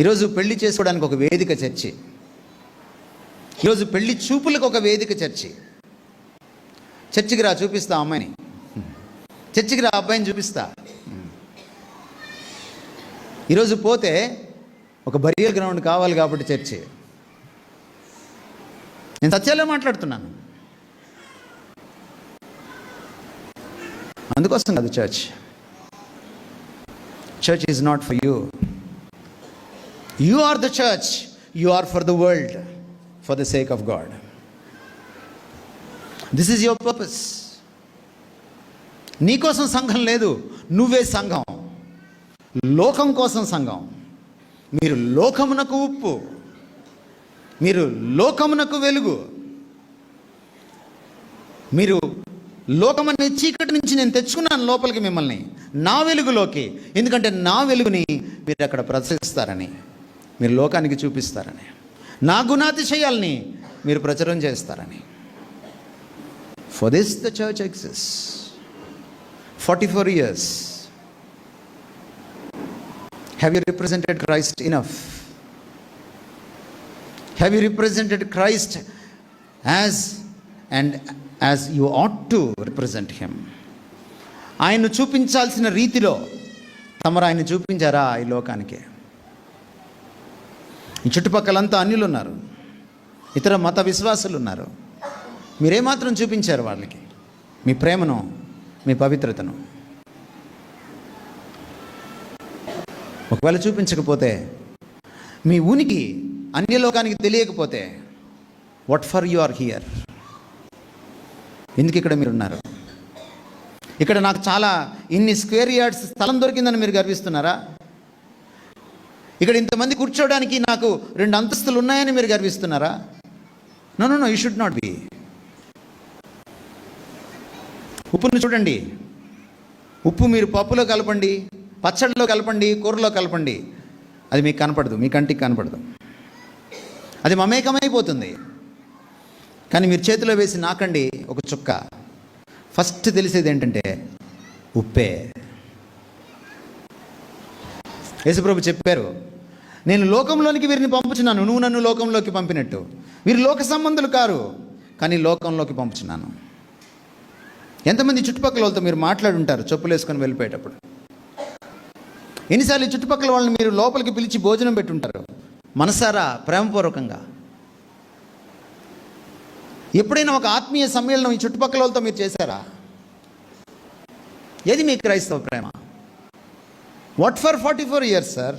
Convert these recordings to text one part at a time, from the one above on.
ఈరోజు పెళ్ళి చేసుకోవడానికి ఒక వేదిక చర్చి. ఈరోజు పెళ్ళి చూపులకు ఒక వేదిక చర్చి. చర్చికి రా చూపిస్తా అమ్మాయిని. చర్చికి రా అబ్బాయిని చూపిస్తా. ఈరోజు పోతే ఒక బరియల్ గ్రౌండ్ కావాలి కాబట్టి చర్చి. నేను సత్యాలే మాట్లాడుతున్నాను. అందుకోసం కాదు church. Church is not for you. You are the church you are for the world for the sake of God this is your purpose నీకోసం సంఘం లేదు. నువ్వే సంఘం. లోకం కోసం సంఘం. మీరు లోకమునకు ఉప్పు. మీరు లోకమునకు వెలుగు. మీరు లోకమనే చీకటి నుంచి నేను తెచ్చుకున్నాను లోపలికి మిమ్మల్ని. నా వెలుగులోకి. ఎందుకంటే నా వెలుగుని మీరు అక్కడ ప్రదర్శిస్తారని. మీరు లోకానికి చూపిస్తారని. నా గుణాతిశయాల్ని మీరు ప్రచురం చేస్తారని. For this the church exists forty four years have you represented Christ enough have you represented Christ as and as you ought to represent him ఆయన్ను చూపించాల్సిన రీతిలో తమరు ఆయన చూపించారా ఈ లోకానికి? ఈ చుట్టుపక్కలంతా అన్యులు ఉన్నారు ఇతర మత విశ్వాసులు ఉన్నారు మీరేమాత్రం చూపించారు వాళ్ళకి? మీ ప్రేమను మీ పవిత్రతను? ఒకవేళ చూపించకపోతే మీ ఉనికి అన్యలోకానికి తెలియకపోతే what for you are here ఎందుకు ఇక్కడ మీరు ఉన్నారు ఇక్కడ నాకు చాలా ఇన్ని స్క్వేర్ యార్డ్స్ స్థలం దొరికిందని మీరు గర్విస్తున్నారా? ఇక్కడ ఇంతమంది కూర్చోవడానికి నాకు రెండు అంతస్తులు ఉన్నాయని మీరు గర్విస్తున్నారా? No no no you should not be ఉప్పును చూడండి. ఉప్పు మీరు పప్పులో కలపండి పచ్చడిలో కలపండి కూరలో కలపండి. అది మీకు కనపడదు మీ కంటికి కనపడదు. అది మమేకమైపోతుంది. కానీ మీరు చేతిలో వేసి నాకండి ఒక చుక్క. ఫస్ట్ తెలిసేది ఏంటంటే ఉప్పే. యేసుప్రభు చెప్పారు నేను లోకంలోనికి వీరిని పంపుచున్నాను. నువ్వు నన్ను లోకంలోకి పంపినట్టు. వీరు లోక సంబంధులు కారు కానీ లోకంలోకి పంపుచున్నాను. ఎంతమంది చుట్టుపక్కల వాళ్ళతో మీరు మాట్లాడుంటారు చెప్పులు వేసుకొని వెళ్ళిపోయేటప్పుడు? ఎన్నిసార్లు చుట్టుపక్కల వాళ్ళని మీరు లోపలికి పిలిచి భోజనం పెట్టుంటారు? మనసారా ప్రేమపూర్వకంగా? ఎప్పుడైనా ఒక ఆత్మీయ సమ్మేళనం ఈ చుట్టుపక్కల వాళ్ళతో మీరు చేశారా? ఏది మీ క్రైస్తవ ప్రేమ? What for forty four years sir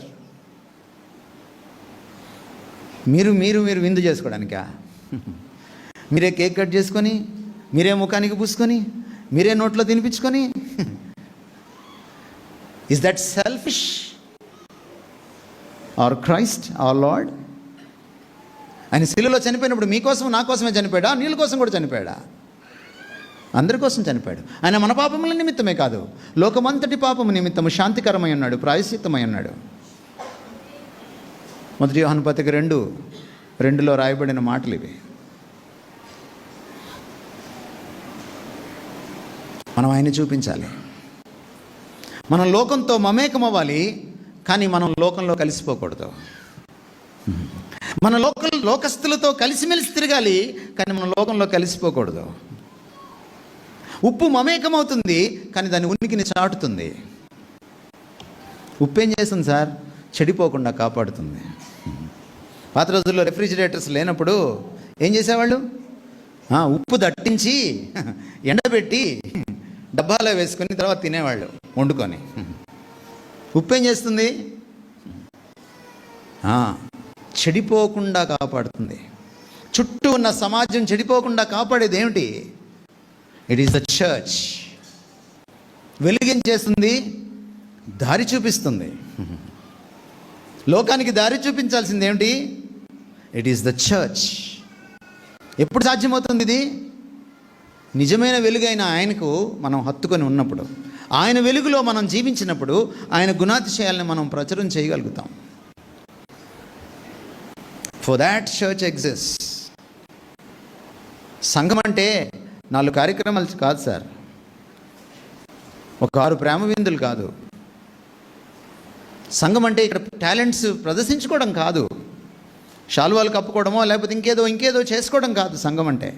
మీరు మీరు మీరు విందు చేసుకోవడానికా? మీరే కేక్ కట్ చేసుకొని మీరే ముఖానికి పూసుకొని మీరే నోట్లో తినిపించుకొని. Is that selfish or Christ or Lord ఆయన శిలులో చనిపోయినప్పుడు మీకోసం నా కోసమే చనిపోయాడా? నీళ్ళ కోసం కూడా చనిపోయాడా? అందరి కోసం చనిపోయాడు. ఆయన మన పాపముల నిమిత్తమే కాదు లోకమంతటి పాపము నిమిత్తము శాంతికరమై ఉన్నాడు ప్రాయశ్చిత్తమై ఉన్నాడు. మొదటి యోహాను పత్రిక రెండు రెండులో రాయబడిన మాటలు ఇవి. మనం ఆయన చూపించాలి. మనం లోకంతో మమేకం అవ్వాలి కానీ మనం లోకంలో కలిసిపోకూడదు. మన లోక లోకస్తులతో కలిసిమెలిసి తిరగాలి కానీ మన లోకంలో కలిసిపోకూడదు. ఉప్పు మమేకమవుతుంది కానీ దాని ఉనికిని చాటుతుంది. ఉప్పు ఏం చేస్తుంది సార్? చెడిపోకుండా కాపాడుతుంది. పాత రోజుల్లో రెఫ్రిజిరేటర్స్ లేనప్పుడు ఏం చేసేవాళ్ళు? ఉప్పు దట్టించి ఎండబెట్టి డబ్బాలో వేసుకొని తర్వాత తినేవాళ్ళు వండుకొని. ఉప్పు ఏం చేస్తుంది? చెడిపోకుండా కాపాడుతుంది. చుట్టూ ఉన్న సమాజం చెడిపోకుండా కాపాడేది ఏమిటి? ఇట్ ఈస్ ద చర్చ్ వెలిగించేస్తుంది దారి చూపిస్తుంది. లోకానికి దారి చూపించాల్సింది ఏమిటి ఇట్ ఈస్ ద చర్చ్ ఎప్పుడు సాధ్యమవుతుంది ఇది? నిజమైన వెలుగైన ఆయనకు మనం హత్తుకొని ఉన్నప్పుడు ఆయన వెలుగులో మనం జీవించినప్పుడు ఆయన గుణాతిశయాలను మనం ప్రచురం చేయగలుగుతాం. ఫర్ దాట్ చర్చ్ ఎగ్జిస్ట్ సంఘం అంటే నాలుగు కార్యక్రమాలు కాదు సార్. ఒక ఆరు ప్రేమ విందులు కాదు. సంఘం అంటే ఇక్కడ టాలెంట్స్ ప్రదర్శించుకోవడం కాదు. శాలువాలు కప్పుకోవడమో లేకపోతే ఇంకేదో ఇంకేదో చేసుకోవడం కాదు సంఘం అంటే.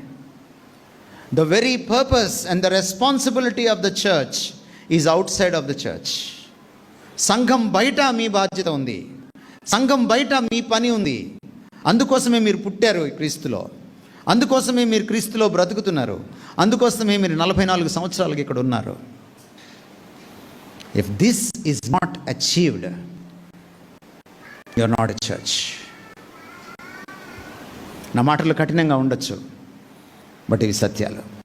The very purpose and the responsibility of the church is outside of the church సంఘం బయట మీ బాధ్యత ఉంది. సంఘం బయట మీ పని ఉంది. అందుకోసమే మీరు పుట్టారు ఈ క్రీస్తులో. అందుకోసమే మీరు క్రీస్తులో బ్రతుకుతున్నారు. అందుకోసమే మీరు నలభై నాలుగు సంవత్సరాలకి ఇక్కడ ఉన్నారు. If this is not achieved you're not a church నా మాటలు కఠినంగా ఉండొచ్చు బట్ ఇవి సత్యాలు.